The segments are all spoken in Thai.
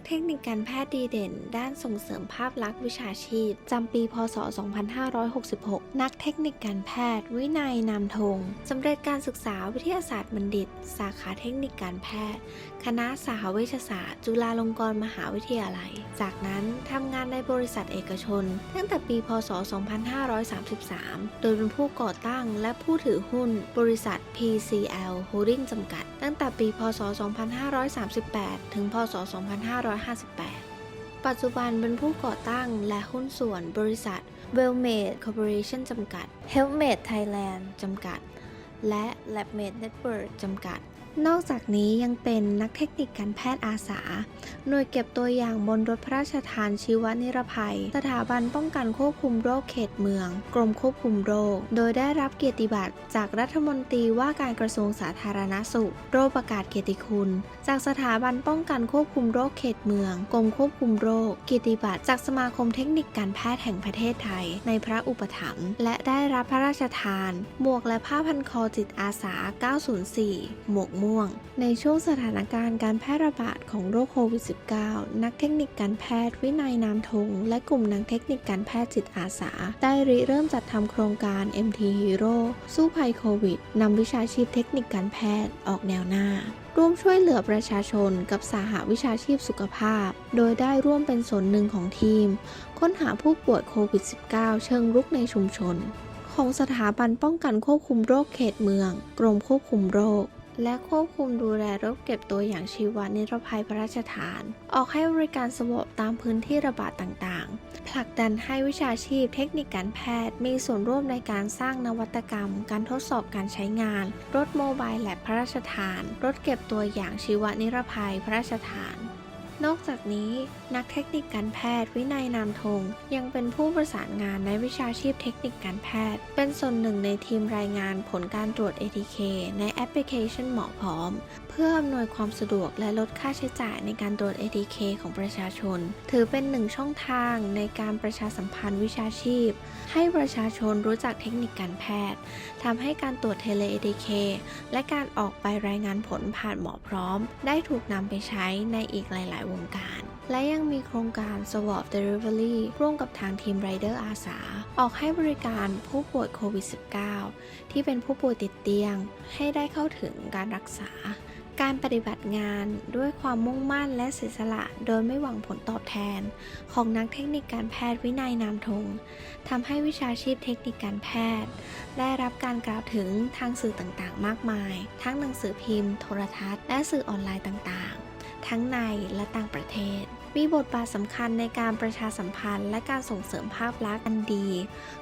กเทคนิคการแพทย์ดีเด่น ด้านส่งเสริมภาพลักษณ์วิชาชีพ จำปี พศ 2566 นักเทคนิคการแพทย์ วินัยนามธงสำเร็จการศึกษาวิทยาศาสตร์บัณฑิต สาขาเทคนิคการแพทย์ คณะสหเวชศาสตร์ จุฬาลงกรณ์มหาวิทยาลัย จากนั้นทำงานในบริษัทเอกชน ตั้งแต่ปี พศ 2533 โดยเป็นผู้ก่อตั้งและผู้ถือหุ้น บริษัท PCL Holding จำกัด ตั้งแต่ปี พศ 2538 ถึง พศ 25 2558 ปัจจุบันเป็นผู้ก่อตั้งและหุ้นส่วนบริษัท Wellmade Corporation จำกัด Helpmade Thailand จำกัด และ LabMade Network จำกัด นอกจากนี้ยังเป็นนักเทคนิคการแพทย์อาสา หน่วยเก็บตัวอย่างบนรถพระราชทานชีวนิรภัย สถาบันป้องกันควบคุมโรคเขตเมือง กรมควบคุมโรค โดยได้รับเกียรติบัตรจากรัฐมนตรีว่าการกระทรวงสาธารณสุข โรคประกาศเกียรติคุณ จากสถาบันป้องกันควบคุมโรคเขตเมือง กรมควบคุมโรค เกียรติบัตรจากสมาคมเทคนิคการแพทย์แห่งประเทศไทย ในพระอุปถัมภ์และได้รับพระราชทาน หมวกและผ้าพันคอจิตอาสา 904 หมวกม่วง ในช่วงสถานการณ์การแพร่ระบาดของโรคโควิด -19 นักเทคนิคการแพทย์วินัยนามธงและกลุ่มนักเทคนิคการแพทย์จิตอาสา ได้ริเริ่มจัดทำโครงการ MT Hero สู้ภัยโควิดนำวิชาชีพเทคนิคการแพทย์ออกแนวหน้าร่วมช่วยเหลือประชาชนกับสาหวิชาชีพสุขภาพ โดยได้ร่วมเป็นส่วนหนึ่งของทีม ค้นหาผู้ป่วยโควิด -19 เชิงรุกในชุมชน ของสถาบันป้องกันควบคุมโรคเขตเมือง กรมควบคุมโรค และควบคุมดูแลรถเก็บตัวอย่างชีวนิรภัยพระราชทาน ออกให้บริการสวบตามพื้นที่ระบาดต่างๆ ผลักดันให้วิชาชีพเทคนิคการแพทย์ มีส่วนร่วมในการสร้างนวัตกรรม การทดสอบการใช้งาน รถโมบายและพระราชทาน รถเก็บตัวอย่างชีวนิรภัยพระราชทาน นอกจากนี้นักเทคนิคการแพทย์วินัยนามทง ยังเป็นผู้ประสานงานในวิชาชีพเทคนิคการแพทย์ เป็นส่วนหนึ่งในทีมรายงานผลการตรวจ ATK ในแอปพลิเคชันหมอพร้อม เพื่ออำนวยความสะดวกและลดค่าใช้จ่ายในการตรวจ ATK ของประชาชน ถือเป็นหนึ่งช่องทางในการประชาสัมพันธ์วิชาชีพ ให้ประชาชนรู้จักเทคนิคการแพทย์ทำให้การตรวจเทเล ATK และการออกไปรายงานผลผ่านหมอพร้อม ได้ถูกนำไปใช้ในอีกหลาย ๆ วงการ และยังมีโครงการ Swab Delivery ร่วมกับทางทีมไรเดอร์อาสา ออกให้บริการผู้ป่วยโควิด -19 ที่เป็นผู้ป่วยติดเตียง ให้ได้เข้าถึงการรักษา การปฏิบัติงานด้วยความมุ่งมั่นและเสียสละโดยไม่หวังผลตอบแทน ของนักเทคนิคการแพทย์วินัยนามธงทำให้วิชาชีพเทคนิคการแพทย์ ได้รับการกล่าวถึงทางสื่อต่างๆ มากมาย ทั้งหนังสือพิมพ์ โทรทัศน์ และสื่อออนไลน์ต่างๆ ทั้งในและต่างประเทศ มีบทบาทสำคัญในการประชาสัมพันธ์ และการส่งเสริมภาพลักษณ์อันดี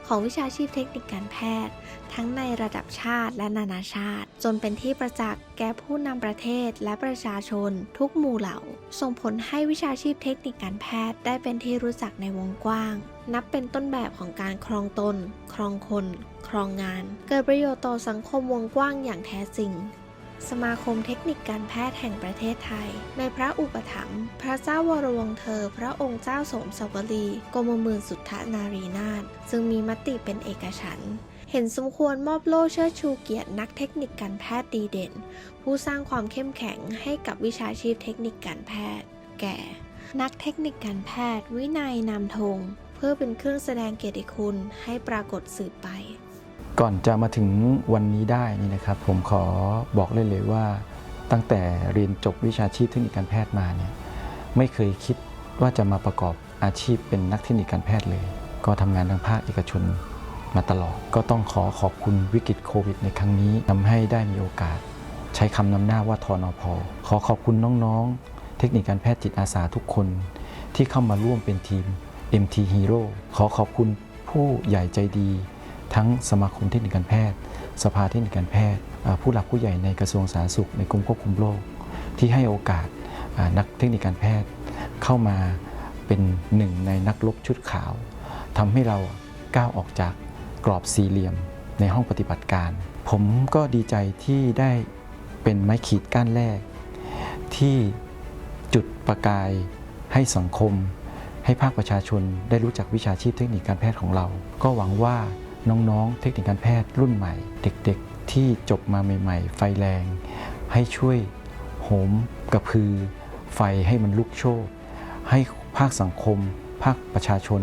ของวิชาชีพเทคนิคการแพทย์ ทั้งในระดับชาติและนานาชาติ จนเป็นที่ประจักษ์แก่ผู้นำประเทศและประชาชน ทุกหมู่เหล่า ส่งผลให้วิชาชีพเทคนิคการแพทย์ได้เป็นที่รู้จักในวงกว้าง นับเป็นต้นแบบของการครองตน ครองคน ครองงาน เกิดประโยชน์ต่อสังคมวงกว้างอย่างแท้จริง สมาคมเทคนิคการแพทย์แห่งประเทศไทย ในพระอุปถัมภ์พระเจ้าวรวงเธอ พระองค์เจ้าสมสวรีกรมหมื่นสุทธนารีนาถซึ่งมีมติเป็นเอกฉันท์เห็นสมควรมอบโล่เชิดชูเกียรตินักเทคนิคการแพทย์ดีเด่น ผู้สร้างความเข้มแข็งให้กับวิชาชีพเทคนิคการแพทย์ แก่ นักเทคนิคการแพทย์ วินัยนามธงเพื่อเป็นเครื่องแสดงเกียรติคุณให้ปรากฏสืบไป ก่อนจะมาถึงวันนี้ได้นี่นะครับ ผมขอบอกเลยเลยว่า ตั้งแต่เรียนจบวิชาชีพเทคนิคการแพทย์มาเนี่ยไม่เคยคิดว่าจะมาประกอบอาชีพเป็นนักเทคนิคการแพทย์เลย ก็ทำงานทางภาคเอกชนมาตลอด ก็ต้องขอขอบคุณวิกฤตโควิด ในครั้งนี้ทำให้ได้มีโอกาส ใช้คำนำหน้าว่าทอนอพอขอขอบคุณน้องๆ เทคนิคการแพทย์จิตอาสาทุกคน ที่เข้ามาร่วมเป็นทีม MT Hero ขอขอบคุณผู้ใหญ่ใจดี ทั้งสมาคมเทคนิคการแพทย์ สภาเทคนิคการแพทย์ ผู้หลักผู้ใหญ่ในกระทรวงสาธารณสุขในกรมควบคุมโรคที่ให้โอกาสนักเทคนิคการแพทย์เข้ามาเป็นหนึ่งในนักรบชุดขาวทำให้เราก้าวออกจากกรอบสี่เหลี่ยมในห้องปฏิบัติการ ผมก็ดีใจที่ได้เป็นไม้ขีดก้านแรก ที่จุดประกายให้สังคม ให้ภาคประชาชนได้รู้จักวิชาชีพเทคนิคการแพทย์ของเรา ก็หวังว่า น้องๆ เทคนิคการแพทย์รุ่นใหม่ เด็กๆที่จบมาใหม่ๆ ไฟแรง ให้ช่วยโหมกระพือ ไฟให้มันลุกโชนให้ภาคสังคม ภาคประชาชน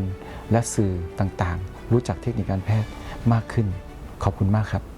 และสื่อต่างๆ รู้จักเทคนิคการแพทย์มากขึ้น ขอบคุณมากครับ